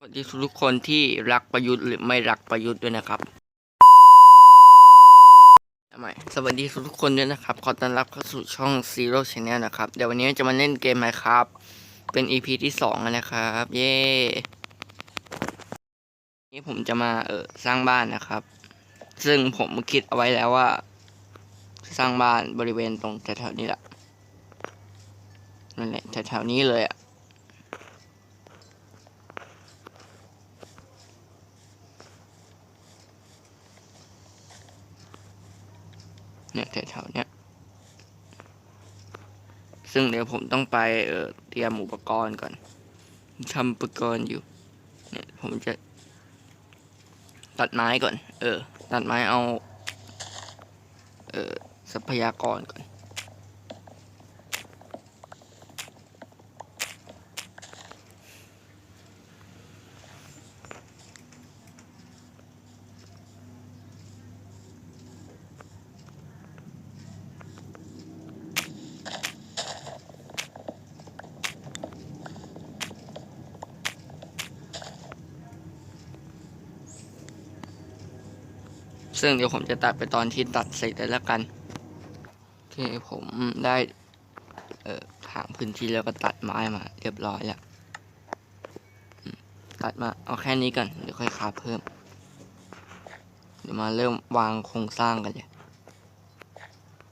สวัสดีทุกคนที่รักประยุทธ์หรือไม่รักประยุทธ์ด้วยนะครับทำไมสวัสดีทุกคนด้วยนะครับ ขอต้อนรับเข้าสู่ช่อง Zero Channel นะครับ เดี๋ยววันนี้จะมาเล่นเกมไหมครับ เป็น EP ที่สองแล้วนะครับ เย้ นี่ผมจะมาเออสร้างบ้านนะครับ ซึ่งผมคิดเอาไว้แล้วว่า สร้างบ้านบริเวณตรงแถวๆนี้แหละนั่นแหละแถวๆนี้เลยอะ เนี่ยแถวๆเนี้ยซึ่งเดี๋ยวผมต้องไปเออเตรียมอุปกรณ์ก่อนทำอุปกรณ์อยู่ เนี่ยผมจะ ตัดไม้ก่อน เออ ตัดไม้เอา เอ่อทรัพยากรก่อน ซึ่งเดี๋ยวผมจะตัดไปตอนที่ตัดเสร็จแล้วละกันโอเคผมได้เอ่อถางพื้นที่แล้วก็ตัดไม้มา เรียบร้อยแล้วตัดมาเอาแค่นี้ก่อนเดี๋ยวค่อยคาเพิ่ม เดี๋ยวมาเริ่มวางโครงสร้างกันเลย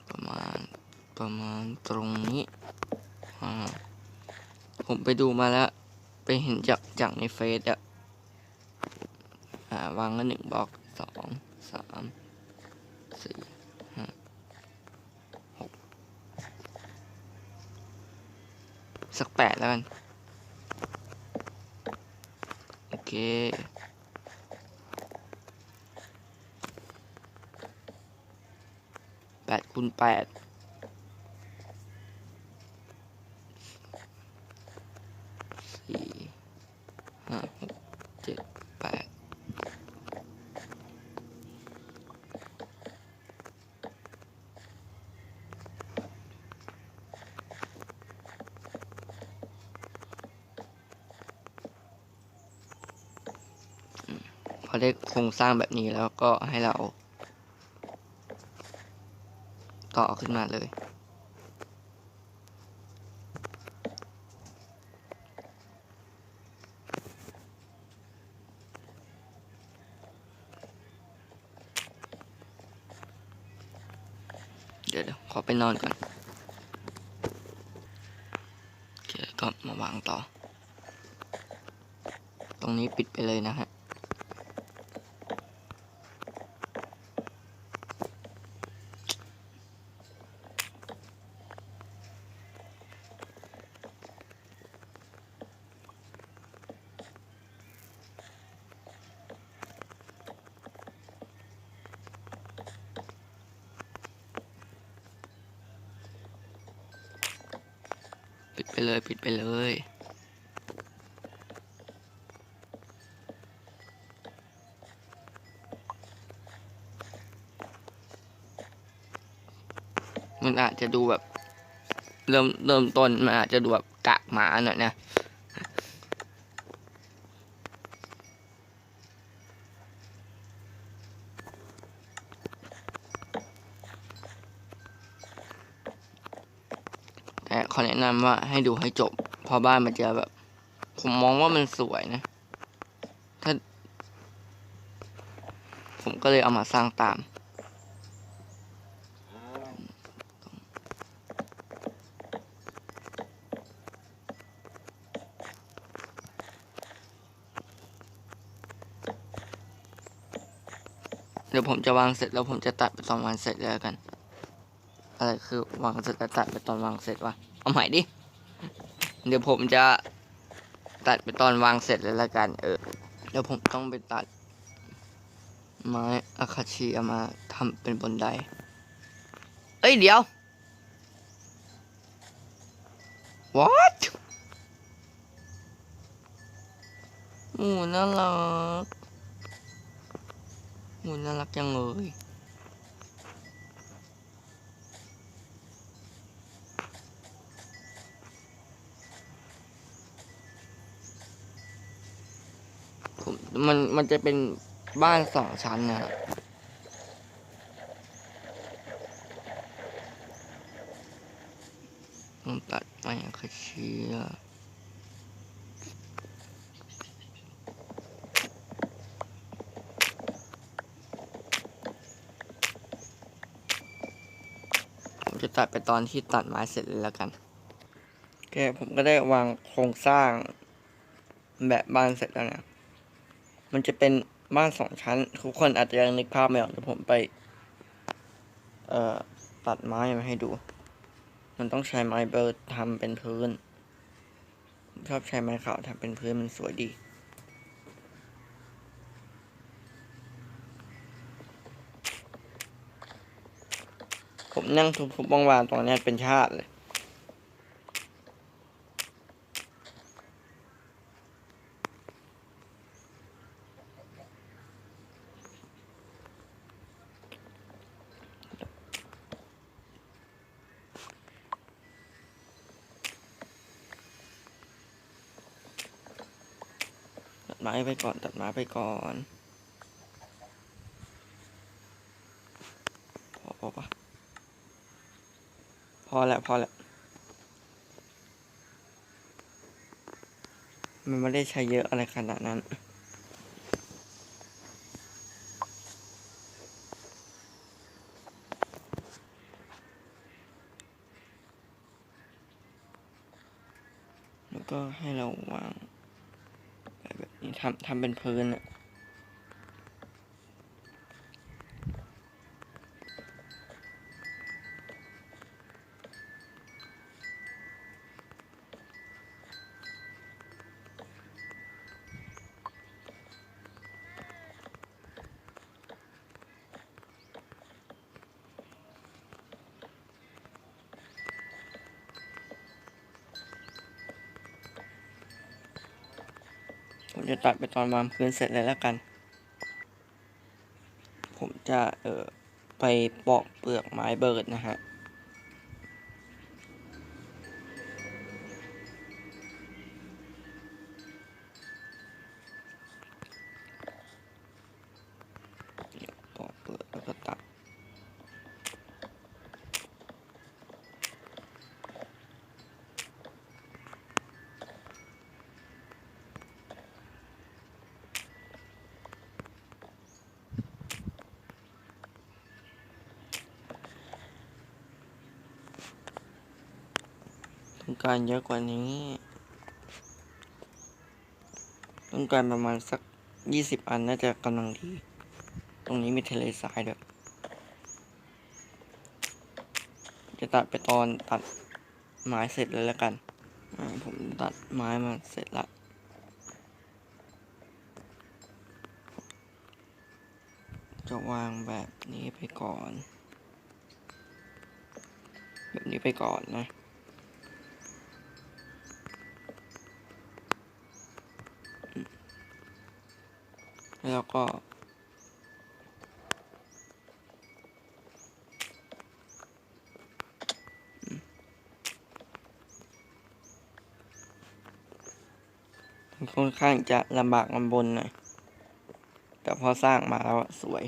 ประมาณประมาณตรงนี้ผมไปดูมาแล้ว ไปเห็นจากจากในเฟซอะอ่าวางกันหนึ่งบล็อกสอง สามสี่ห้าหกสักแปดแล้วกัน โอเคแปดคูณแปดสี่ห้าหกเจ็ดแปดอื มพอได้โครงสร้างแบบนี้แล้วก็ให้เราต่อขึ้นมาเลยเดี๋ยวเดี๋ยวขอไปนอนก่อนโอเคก็มาวางต่อ ตรงนี้ปิดไปเลยนะฮะ ปิดไปเลย ปิดไปเลย มันอาจจะดูแบบ เริ่มเริ่มต้นมันอาจจะดูแบบกากหมาหน่อยนะแต่ขอแนะนำว่าให้ดูให้จบพราะบ้านมันจะแบบ ผมมองว่ามันสวยนะ ถ้า ผมก็เลยเอามาสร้างตาม ผมจะวางเสร็จแล้วผมจะตัดไปตอนวางเสร็จแล้วกัน อะไรคือวางเสร็จแล้วตัดไปตอนวางเสร็จวะเอาใหม่ดิ เดี๋ยวผมจะตัดไปตอนวางเสร็จแล้วละกัน เออ เดี๋ยวผมต้องไปตัด ไม้อาคาชีเอามาทำเป็นบนได เอ้ยเดี๋ยว what โอ้น่ารัก โอ้น่ารักจังเลยมันมันจะเป็นบ้านสองชั้นนะฮะต้องตัดไม้คาเชียร์ผมจะ ตัดไปตอนที่ตัดไม้เสร็จเลยแล้วกันโอเคผมก็ได้วางโครงสร้างแบบบ้านเสร็จแล้วนะ มันจะเป็นบ้านสองชั้น ทุกคนอาจจะยังนึกภาพไม่ออกเดี๋ยวผมไป เอ่อตัดไม้มาให้ดู มันต้องใช้ไม้เบิร์ดทำเป็นพื้น ชอบใช้ไม้ขาวทำเป็นพื้นมันสวยดี ผมนั่งทุบๆวางๆตรงเนี้ยเป็นชาติเลยตัดไม้ไปก่อน ตัดไม้ไปก่อน พอพอปะพ อแล้วพอแล้วมันไม่ได้ใช้เยอะอะไรขนาดนั้น แล้วก็ให้เราวางแบบนี้ทำทำเป็นพื้นอะ ผมจะตัดไปตอนวางพื้นเสร็จเลยแล้วกัน ผมจะเออไปปอกเปลือกไม้เบิร์ดนะฮะ การเยอะกว่านี้ ต้องการประมาณสักยี่สิบอันน่าจะกำลังดี ตรงนี้มีทะเลทรายด้วยจะตัดไปตอนตัดไม้เสร็จเลยแล้วกัน ผมตัดไม้มาเสร็จละจะวางแบบนี้ไปก่อน แบบนี้ไปก่อนนะ แล้วก็ ค่อนข้างจะลำบากลำบนหน่อยแต่พอสร้างมาแล้วสวย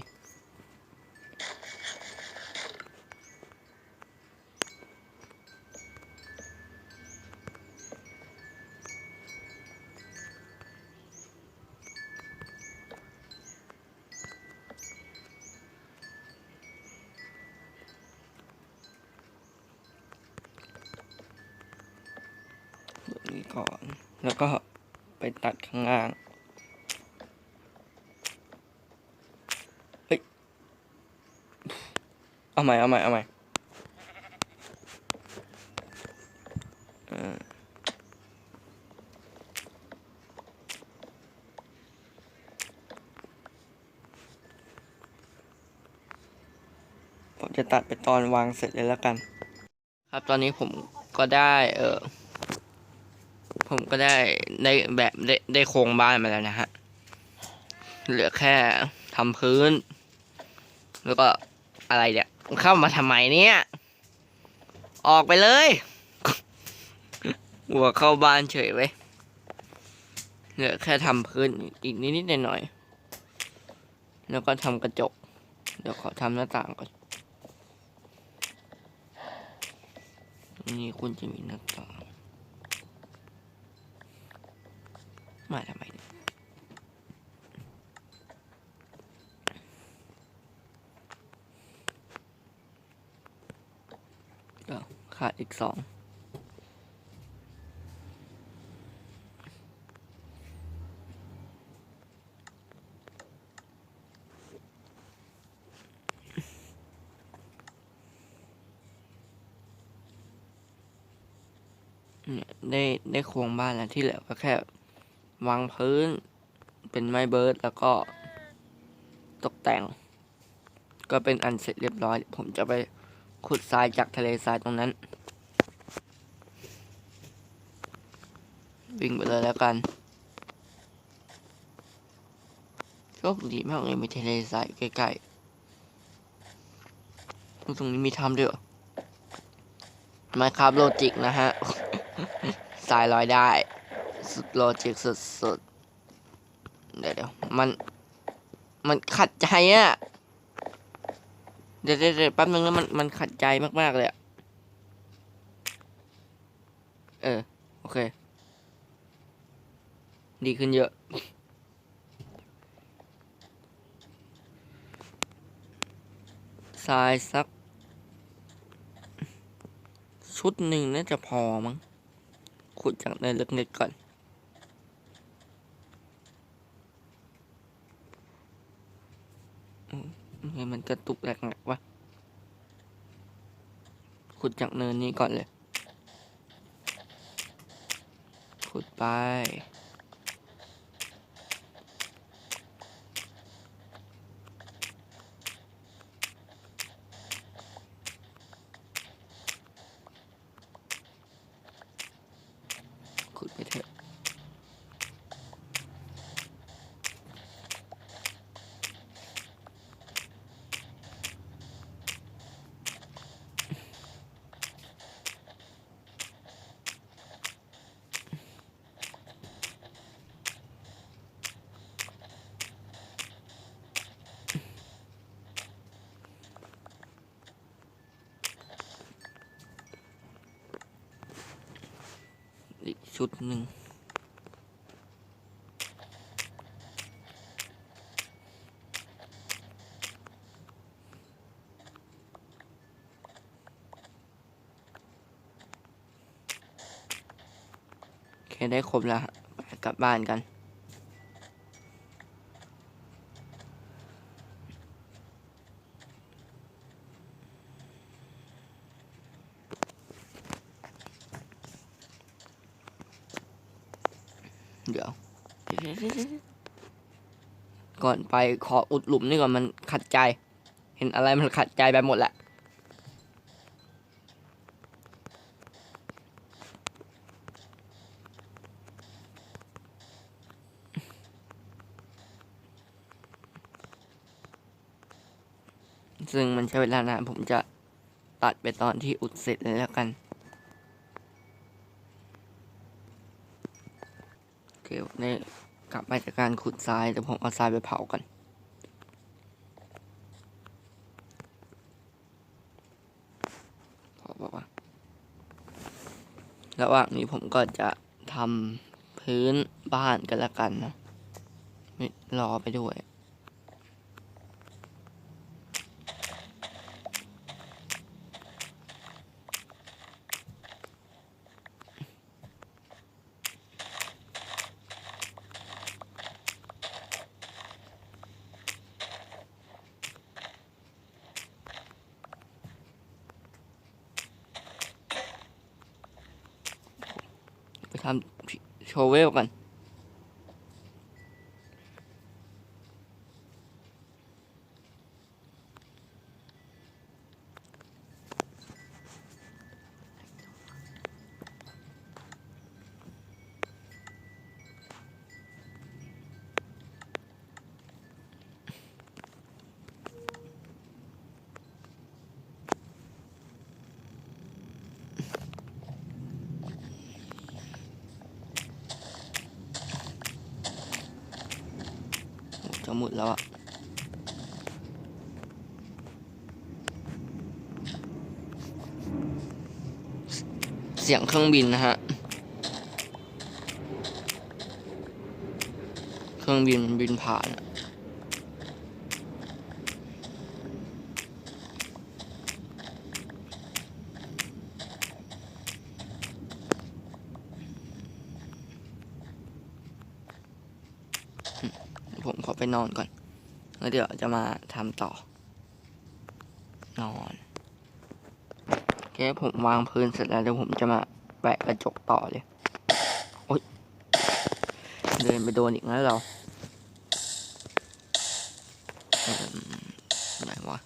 แบบนี้ก่อน แล้วก็ไปตัดข้างล่าง เฮ้ย เอาใหม่เอาใหม่เอาใหม่ผมจะตัดไปตอนวางเสร็จเลยแล้วกัน ครับตอนนี้ผมก็ได้เออผมก็ได้ได้แบบได้ได้โครงบ้านมาแล้วนะฮะ เหลือแค่ทำพื้น แล้วก็อะไรเนี่ย เข้ามาทำไมเนี่ย ออกไปเลยหัวเข้าบ้านเฉยไว้ยเหลือแค่ทำพื้นอีกนิดๆหน่อยๆแล้วก็ทำกระจก เดี๋ยวขอทำหน้าต่างก่อน นี่คุณจะมีหน้าต่าง มาทำไมเนี่ยเอ้า ขาดอีกสองเนี่ยได้ได้โครงบ้านแล้วที่เหลือก็แค่วางพื้นเป็นไม้เบิร์ดแล้วก็ตกแต่ง ก็เป็นอันเสร็จเรียบร้อย ผมจะไปขุดทรายจากทะเลทรายตรงนั้น วิ่งไปเลยแล้ว กันโชคดีมากเลยมีทะเลทรายใกล้ๆตรงนี้มีถ้ำด้วยเหรอไมครับโลจิกนะฮะ สายลอยได้ สุดโลจิกสุดๆ เดี๋ยวเดี๋ยวมัน มันขัดใจอะเดี๋ยวเดี๋ยวแป๊บนึงแล้วมันมันขัดใจมากๆเลยอะเออ โอเค ดีขึ้นเยอะ ทรายสัก ชุดหนึ่งน่าจะพอมั้ง ขุดจากเนินเล็กๆก่อนอืมทำไมมันกระตุกแหลกๆวะขุดจากเนินนี้ก่อนเลย ขุดไป ชุดหนึ่งคได้ครบแล้วกลับบ้านกัน เดี๋ยว ก่อน ไปขออุดหลุมนี่ก่อนมันขัดใจ เห็นอะไรมันขัดใจไปหมดแหละซึ่งมันใช้เวลานานผมจะตัดไปตอนที่อุดเสร็จเลยแล้วกัน โอเคนี่ กลับมาจากการขุดทรายแต่ผมเอาทรายไปเผากันพอบอกว่าระหว่างนี้ผมก็จะทำพื้นบ้านกันละกันนะรอไปด้วย หมดแล้วอะเสียงเครื่องบินนะฮะ เครื่องบินมันบินผ่านอะผมขอไป นอนก่อนแล้วเดี๋ยวจะมาทำต่อ นอนโอเคผมวางพื้นเสร็จแล้วเดี๋ยวผมจะมาแปะกระจกต่อเลยโอ๊ยเดินไปโดนอีกแล้วเราไหนวะ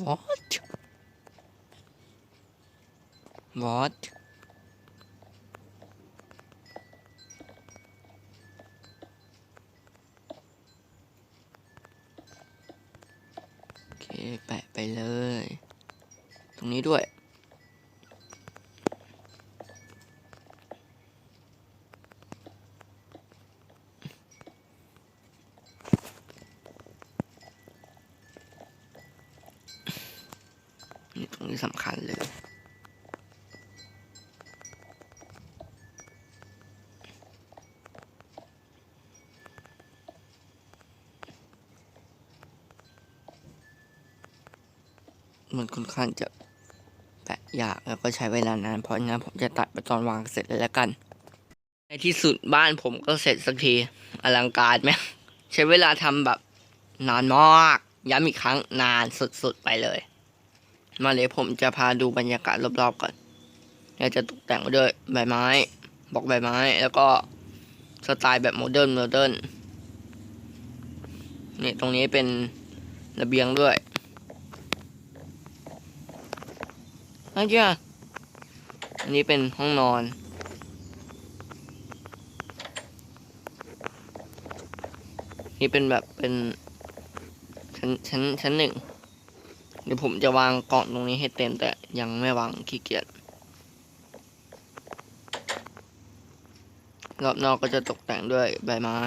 วอทวอทโอเค แปะไปเลย ตรงนี้ด้วย นี่ตรงนี้สำคัญเลย มัน ค่อนข้างจะแปะยากแล้วก็ใช้เวลานานเพราะงั้นผมจะตัดไปตอนวางเสร็จเลยแล้วกัน ในที่สุดบ้านผมก็เสร็จสักทีอลังการไหมใช้เวลาทำแบบนานมากย้ำอีกครั้งนานสุดๆไปเลย มาเลยผมจะพาดูบรรยากาศรอบๆก่อนเราจะตกแต่งด้วยใบไม้ บอกใบไม้ แล้วก็สไตล์แบบโมเดิร์นโมเดิร์นนี่ตรงนี้เป็นระเบียงด้วย นั่นจ้ะอันนี้เป็นห้องนอน นี่เป็นแบบเป็นชั้นชั้นชั้นหนึ่งเดี๋ยวผมจะวางกล่องตรงนี้ให้เต็มแต่ยังไม่วางขี้เกียจรอบนอกก็จะตกแต่งด้วยใบไม้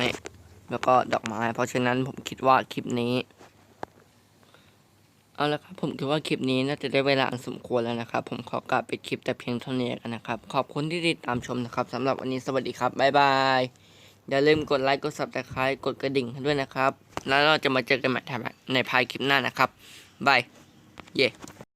แล้วก็ดอกไม้ เพราะฉะนั้นผมคิดว่าคลิปนี้ เอาละครับผมคิดว่าคลิปนี้น่าจะได้เวลาอันสมควรแล้วนะครับ ผมขอกลับไปคลิปแต่เพียงเท่านี้กันนะครับ ขอบคุณที่ติดตามชมนะครับสำหรับวันนี้สวัสดีครับบ๊ายบายอย่าลืมกดไลค์กดซับสไครต์กดกระดิ่งด้วยนะครับ แล้วเราจะมาเจอกันใหม่ในภายคลิปหน้านะครับบายเย่